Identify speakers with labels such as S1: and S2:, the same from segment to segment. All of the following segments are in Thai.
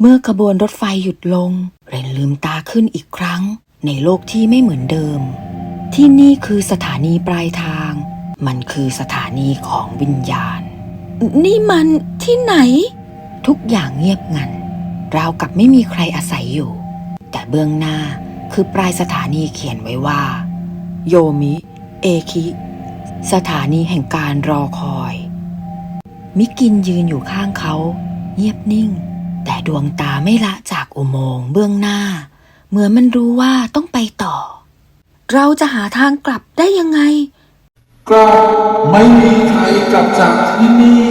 S1: เมื่อขบวนรถไฟหยุดลง เรนลืมตาขึ้นอีกครั้ง ในโลกที่ไม่เหมือนเดิม ที่นี่คือสถานีปลายทาง มันคือสถานีของวิญญาณ นี่มันที่ไหน ทุกอย่างเงียบงัน ราวกับไม่มีใครอาศัยอยู่ แต่เบื้องหน้าคือปลายสถานีเขียนไว้ว่า โยมิ เอคิ สถานีแห่งการรอคอย มิกินยืนอยู่ข้างเขา เงียบนิ่ง แต่ดวงตาไม่ละจากอุโมงค์เบื้องหน้า เหมือนมันรู้ว่าต้องไปต่อ เราจะหาทางกลับได้ยังไง
S2: กลับไม่มีใครกลับจากที่นี่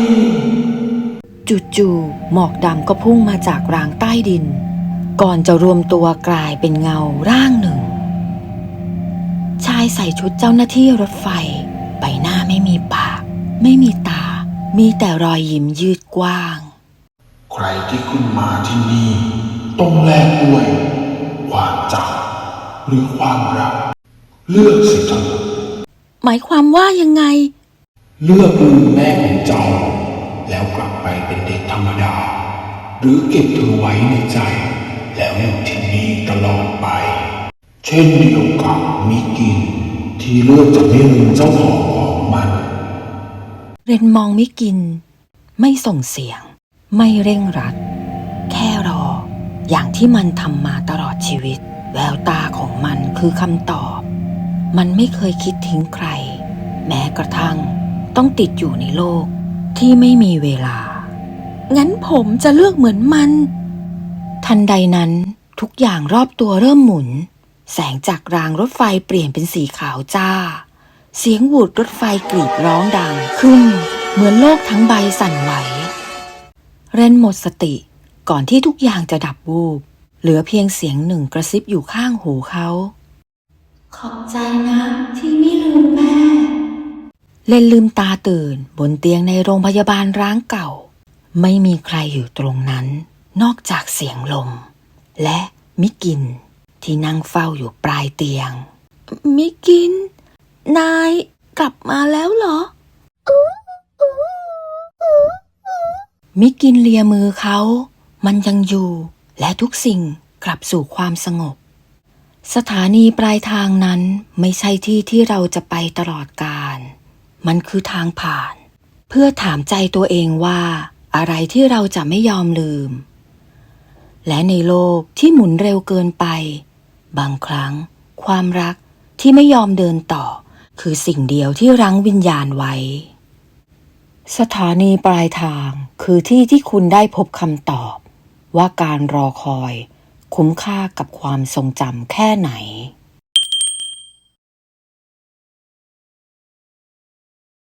S1: จู่ๆหมอกดำก็พุ่งมาจากรางใต้ดิน ก่อนจะรวมตัวกลายเป็นเงาร่างหนึ่ง ชายใส่ชุดเจ้าหน้าที่รถไฟ ใบหน้าไม่มีปาก ไม่มีตา มีแต่รอยยิ้มยืดกว้าง
S2: ใครที่ขึ้นมาที่นี่ต้องแลกด้วยความจำหรือความรัก เลือกสิเธอ
S1: หมายความว่ายังไง
S2: เลือกลืมแม่ของเจ้า แล้วกลับไปเป็นเด็กธรรมดา หรือเก็บเธอไว้ในใจ แล้วอยู่ที่นี่ตลอดไป เช่นเดียวกับมิกิน ที่เลือกจะไม่ลืมเจ้าของของมัน
S1: เรนมองไม่กิน ไม่ส่งเสียง ไม่เร่งรัด แค่รอ อย่างที่มันทำมาตลอดชีวิต แววตาของมันคือคำตอบ มันไม่เคยคิดทิ้งใคร แม้กระทั่ง ต้องติดอยู่ในโลกที่ไม่มีเวลา งั้นผมจะเลือกเหมือนมัน ทันใดนั้นทุกอย่างรอบตัวเริ่มหมุน แสงจากรางรถไฟเปลี่ยนเป็นสีขาวจ้า เสียงหวูดรถไฟกรีดร้องดังขึ้น เหมือนโลกทั้งใบสั่นไหว เรนหมดสติก่อนที่ทุกอย่างจะดับวูบ เหลือเพียงเสียงหนึ่งกระซิบอยู่ข้างหูเขา ขอบใจนะที่ไม่ลืมแม่ เล่นลืมตาตื่นบนเตียงในโรงพยาบาลร้างเก่า ไม่มีใครอยู่ตรงนั้น นอกจากเสียงลม และมิกิน ที่นั่งเฝ้าอยู่ปลายเตียง มิกิน นายกลับมาแล้วเหรอ มิกินเลียมือเขา มันยังอยู่ และทุกสิ่งกลับสู่ความสงบ สถานีปลายทางนั้นไม่ใช่ที่ที่เราจะไปตลอดกาลมันคือทางผ่าน เพื่อถามใจตัวเองว่า อะไรที่เราจะไม่ยอมลืม และในโลกที่หมุนเร็วเกินไป บางครั้ง ความรักที่ไม่ยอมเดินต่อ คือสิ่งเดียวที่รั้งวิญญาณไว้ สถานีปลายทางคือที่ที่คุณได้พบคำตอบ ว่าการรอคอย คุ้มค่ากับความทรงจำแค่ไหน